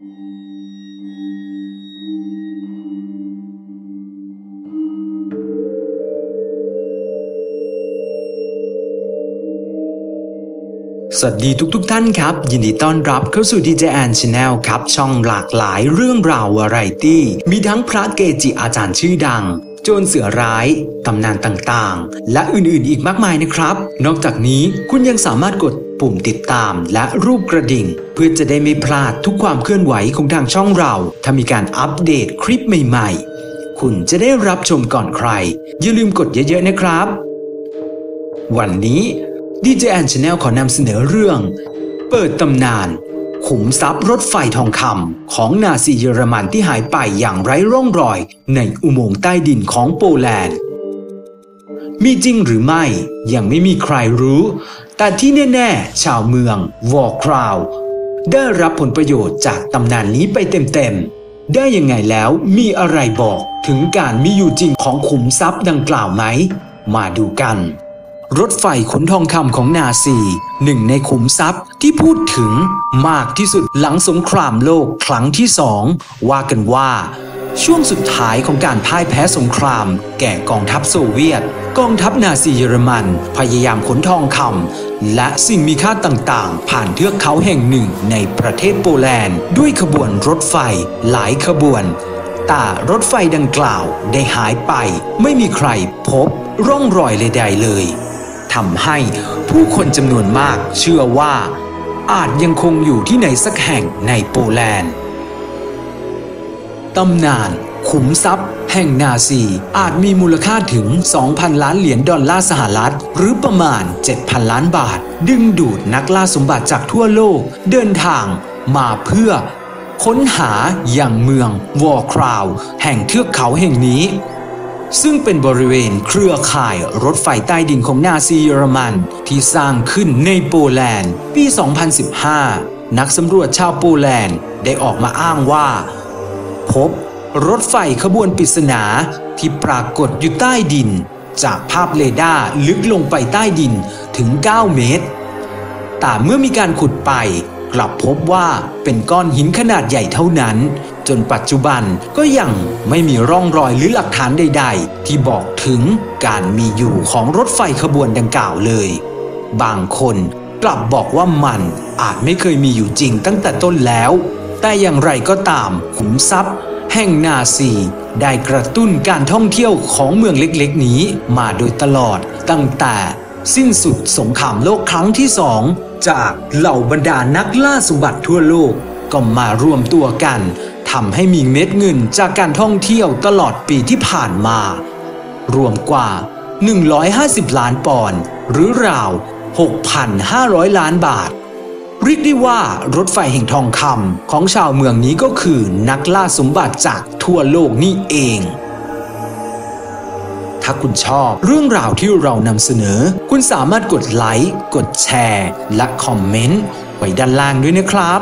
สวัสดีทุกๆทท่านครับ ยินดีต้อนรับเข้าสู่ DJ แอนชาแนลครับ ช่องหลากหลายเรื่องราววาไรตี้ มีทั้งพระเกจิอาจารย์ชื่อดัง โจรเสือร้าย ตำนานต่างๆ และอื่นๆอีกมากมายนะครับ นอกจากนี้คุณยังสามารถกด ปุ่มติดตามและรูปกระดิ่ง เพื่อจะได้ไม่พลาดทุกความเคลื่อนไหวของทางช่องเรา ถ้ามีการอัปเดตคลิปใหม่ๆ คุณจะได้รับชมก่อนใคร อย่าลืมกดเยอะๆนะครับ วันนี้ดีเจแอนชาแนลขอนำเสนอเรื่อง เปิดตำนาน ขุมทรัพย์รถไฟทองคำของนาซีเยอรมันที่หายไปอย่างไร้ร่องรอย ในอุโมงค์ใต้ดินของโปแลนด์ มีจริงหรือไม่ยังไม่มีใครรู้ แต่ที่แน่ ๆ ชาวเมืองวอร์คราวได้รับผลประโยชน์จากตำนานนี้ไปเต็มๆ ได้ยังไงแล้วมีอะไรบอกถึงการมีอยู่จริงของขุมทรัพย์ดังกล่าวไหม มาดูกัน รถไฟขนทองคำของนาซี หนึ่งในขุมทรัพย์ที่พูดถึงมากที่สุดหลังสงครามโลกครั้งที่สองว่ากันว่า ช่วงสุดท้ายของการพ่ายแพ้สงคราม แก่กองทัพโซเวียต กองทัพนาซีเยอรมัน พยายามขนทองคำและสิ่งมีค่าต่างๆ ผ่านเทือกเขาแห่งหนึ่งในประเทศโปแลนด์ ด้วยขบวนรถไฟหลายขบวน แต่รถไฟดังกล่าวได้หายไป ไม่มีใครพบร่องรอยใดๆเลยทำให้ผู้คนจำนวนมากเชื่อว่า อาจยังคงอยู่ที่ไหนสักแห่งในโปแลนด์ ตำนาน ขุมทรัพย์ แห่งนาซี อาจมีมูลค่าถึง 2,000 ล้านเหรียญดอลลาร์สหรัฐ หรือประมาณ 7,000 ล้านบาท ดึงดูดนักล่าสมบัติจากทั่วโลก เดินทางมาเพื่อ ค้นหาอย่างเมืองวอร์คราว แห่งเทือกเขาแห่งนี้ซึ่งเป็นบริเวณเครือข่ายรถไฟใต้ดินของนาซีเยอรมัน ที่สร้างขึ้นในโปแลนด์ ปี 2015 นักสำรวจชาวโปแลนด์ได้ออกมาอ้างว่า พบ รถไฟขบวนปริศนาที่ปรากฏอยู่ใต้ดิน จากภาพเรดาร์ลึกลงไปใต้ดินถึง 9 เมตร แต่เมื่อมีการขุดไปกลับพบว่าเป็นก้อนหินขนาดใหญ่เท่านั้น จนปัจจุบันก็ยังไม่มีร่องรอยหรือหลักฐานใด ๆ ที่บอกถึงการมีอยู่ของรถไฟขบวนดังกล่าวเลย บางคนกลับบอกว่ามันอาจไม่เคยมีอยู่จริงตั้งแต่ต้นแล้ว แต่อย่างไรก็ตามขุมทรัพย์ แห่งนาซีได้กระตุ้นการท่องเที่ยวของเมืองเล็กๆ นี้มาโดยตลอดตั้งแต่สิ้นสุดสงครามโลกครั้งที่สองจากเหล่าบรรดานักล่าสมบัติทั่วโลกก็มารวมตัวกันทำให้มีเม็ดเงินจากการท่องเที่ยวตลอดปีที่ผ่านมา รวมกว่า 150 ล้านปอนด์หรือราว 6,500 ล้านบาท เรียกได้ว่ารถไฟแห่งทองคำของชาวเมืองนี้ก็คือนักล่าสมบัติจากทั่วโลกนี่เองถ้าคุณชอบเรื่องราวที่เรานำเสนอ คุณสามารถกดไลค์ กดแชร์ และคอมเมนต์ไว้ด้านล่างด้วยนะครับ